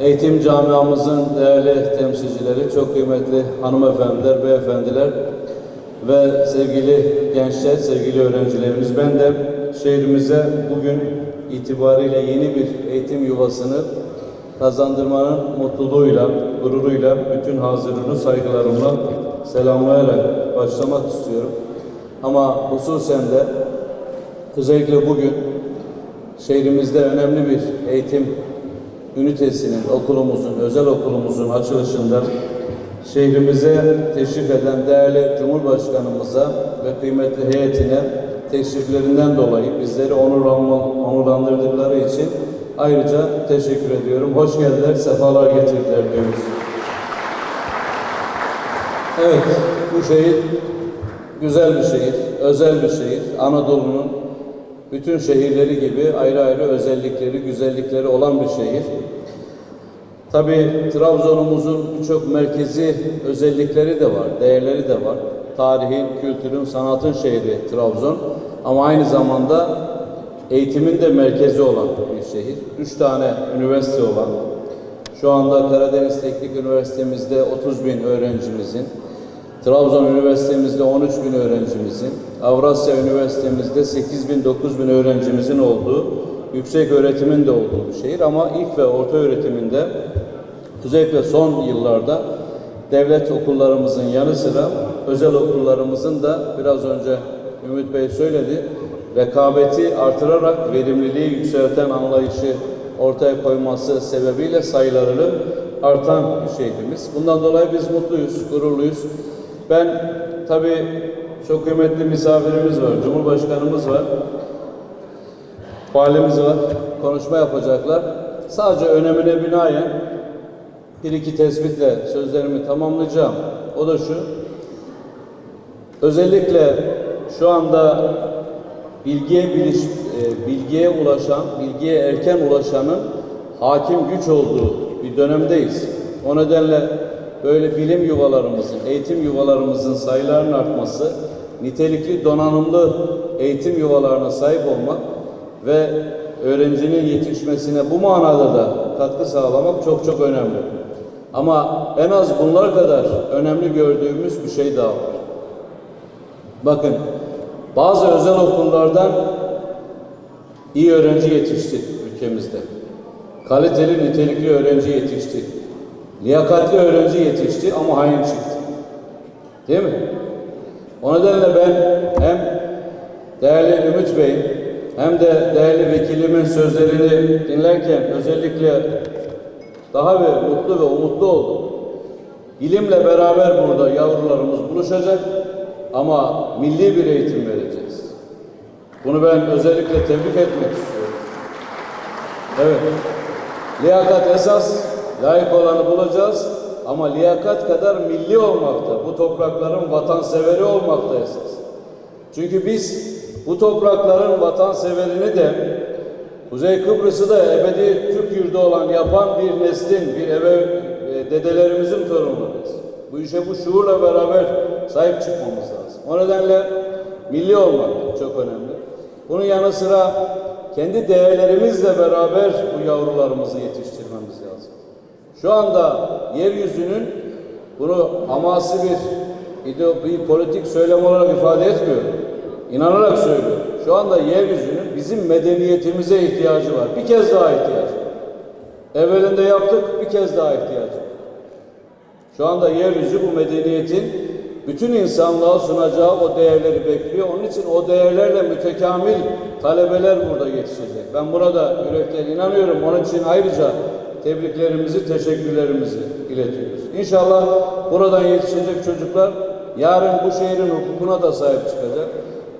Eğitim camiamızın değerli temsilcileri, çok kıymetli hanımefendiler, beyefendiler ve sevgili gençler, sevgili öğrencilerimiz. Ben de şehrimize bugün itibariyle yeni bir eğitim yuvasını kazandırmanın mutluluğuyla, gururuyla bütün hazırını saygılarımla selamlayarak başlamak istiyorum. Ama hususen de özellikle bugün şehrimizde önemli bir eğitim ünitesinin, okulumuzun, özel okulumuzun açılışında şehrimize teşrif eden değerli Cumhurbaşkanımıza ve kıymetli heyetine teşriflerinden dolayı bizleri onurlandırdıkları için ayrıca teşekkür ediyorum. Hoş geldiler, sefalar getirdiler diyoruz. Evet, bu şehir güzel bir şehir, özel bir şehir. Anadolu'nun bütün şehirleri gibi ayrı ayrı özellikleri, güzellikleri olan bir şehir. Tabii Trabzon'umuzun birçok merkezi özellikleri de var, değerleri de var. Tarihin, kültürün, sanatın şehri Trabzon. Ama aynı zamanda eğitimin de merkezi olan bir şehir. Üç tane üniversite olan, şu anda Karadeniz Teknik Üniversitemizde 30 bin öğrencimizin, Trabzon Üniversitemizde 13 bin öğrencimizin, Avrasya Üniversitemizde 8 bin 9 bin öğrencimizin olduğu, yüksek öğretimin de olduğu bir şehir ama ilk ve orta öğretiminde özellikle son yıllarda devlet okullarımızın yanı sıra özel okullarımızın da biraz önce Ümit Bey söyledi, rekabeti artırarak verimliliği yükselten anlayışı ortaya koyması sebebiyle sayılarını artan bir şehrimiz. Bundan dolayı biz mutluyuz, gururluyuz. Ben tabii çok kıymetli misafirimiz var, Cumhurbaşkanımız var, valimiz var, konuşma yapacaklar. Sadece önemine binaen bir iki tespitle sözlerimi tamamlayacağım. O da şu, özellikle şu anda bilgiye biliş, e, bilgiye ulaşan, bilgiye erken ulaşanın hakim güç olduğu bir dönemdeyiz. O nedenle böyle bilim yuvalarımızın, eğitim yuvalarımızın sayılarının artması, nitelikli donanımlı eğitim yuvalarına sahip olmak ve öğrencinin yetişmesine bu manada da katkı sağlamak çok çok önemli. Ama en az bunlar kadar önemli gördüğümüz bir şey daha var. Bakın, bazı özel okullardan iyi öğrenci yetişti ülkemizde. Kaliteli, nitelikli öğrenci yetişti. Liyakatli öğrenci yetişti ama hain çıktı. Değil mi? O nedenle ben hem değerli Ümit Bey hem de değerli vekilimin sözlerini dinlerken özellikle daha bir mutlu ve umutlu oldum. Bilimle beraber burada yavrularımız buluşacak ama milli bir eğitim vereceğiz. Bunu ben özellikle tebrik etmek istiyorum. Evet. Liyakat esas, layık olanı bulacağız ama liyakat kadar milli olmakta, bu toprakların vatanseveri olmakta esas. Çünkü biz bu toprakların vatanseverini de Kuzey Kıbrıs'ı da ebedi Türk yurdu olan yapan bir neslin, bir eve e, dedelerimizin torunlarıyız. Bu işe bu şuurla beraber sahip çıkmamız lazım. O nedenle milli olmak çok önemli. Bunun yanı sıra kendi değerlerimizle beraber bu yavrularımızı yetiştirmemiz lazım. Şu anda yeryüzünün bunu hamasi bir, bir politik söylem olarak ifade etmiyorum. İnanarak söylüyorum. Şu anda yeryüzünün bizim medeniyetimize ihtiyacı var. Bir kez daha ihtiyacı. Evvelinde yaptık, bir kez daha ihtiyacı. Şu anda yeryüzü bu medeniyetin bütün insanlığa sunacağı o değerleri bekliyor. Onun için o değerlerle mütekamil talebeler burada yetişecek. Ben buna da yürekten inanıyorum. Onun için ayrıca tebriklerimizi, teşekkürlerimizi iletiyoruz. İnşallah buradan yetişecek çocuklar yarın bu şehrin hukukuna da sahip çıkacak.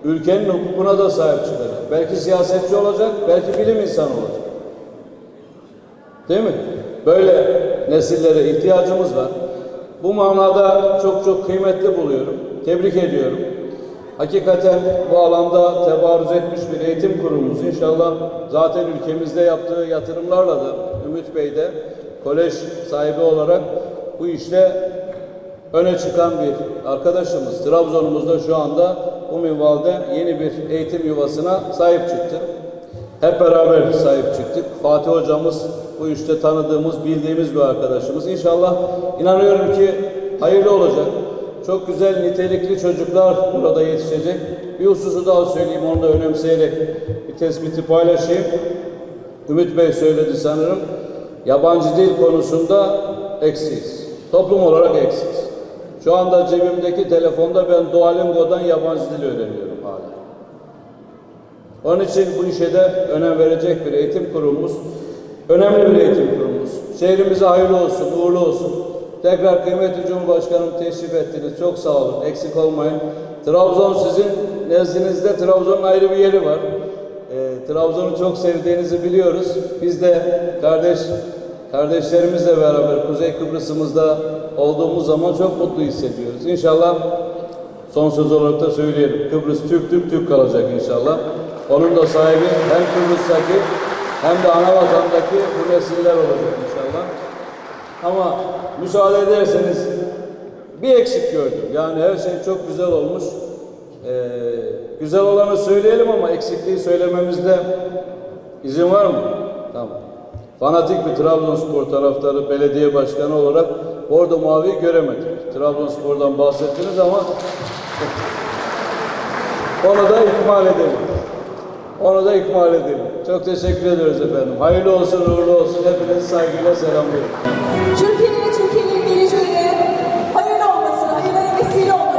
Ülkenin hukukuna da sahip çıkacak. Belki siyasetçi olacak, belki bilim insanı olacak. Değil mi? Böyle nesillere ihtiyacımız var. Bu manada çok çok kıymetli buluyorum. Tebrik ediyorum. Hakikaten bu alanda tebarüz etmiş bir eğitim kurumumuz. İnşallah zaten ülkemizde yaptığı yatırımlarla da Ümit Bey de kolej sahibi olarak bu işte öne çıkan bir arkadaşımız. Trabzon'umuzda şu anda bu minvalde yeni bir eğitim yuvasına sahip çıktı. Hep beraber sahip çıktık. Fatih hocamız bu işte tanıdığımız, bildiğimiz bir arkadaşımız. İnşallah inanıyorum ki hayırlı olacak. Çok güzel, nitelikli çocuklar burada yetişecek. Bir hususu daha söyleyeyim, onu da önemseyerek bir tespiti paylaşayım. Ümit Bey söyledi sanırım. Yabancı dil konusunda eksiyiz. Toplum olarak eksiyiz. Şu anda cebimdeki telefonda ben Duolingo'dan yabancı dil öğreniyorum hala. Onun için bu işe de önem verecek bir eğitim kurumumuz, önemli bir eğitim kurumumuz. Şehrimize hayırlı olsun, uğurlu olsun. Tekrar kıymetli Cumhurbaşkanım teşrif ettiniz. Çok sağ olun, eksik olmayın. Trabzon sizin nezdinizde Trabzon'un ayrı bir yeri var. Ee, Trabzon'u çok sevdiğinizi biliyoruz. Biz de kardeş kardeşlerimizle beraber Kuzey Kıbrıs'ımızda olduğumuz zaman çok mutlu hissediyoruz. İnşallah Son söz olarak da söyleyelim. Kıbrıs Türk Türk Türk kalacak inşallah. Onun da sahibi hem Kıbrıs'taki hem de ana vatandaki bu nesiller olacak inşallah. Ama müsaade ederseniz bir eksik gördüm. Yani her şey çok güzel olmuş. Ee, güzel olanı söyleyelim ama eksikliği söylememizde izin var mı? Tamam. Fanatik bir Trabzonspor taraftarı belediye başkanı olarak Bordo Mavi'yi göremedik. Trabzonspor'dan bahsettiniz ama onu da ikmal edelim. Onu da ikmal edelim. Çok teşekkür ediyoruz efendim. Hayırlı olsun, uğurlu olsun. Hepinizi saygıyla selamlıyorum. Türkiye'nin ve Türkiye'nin geleceğine hayırlı olmasına, hayırlara vesile olmasına.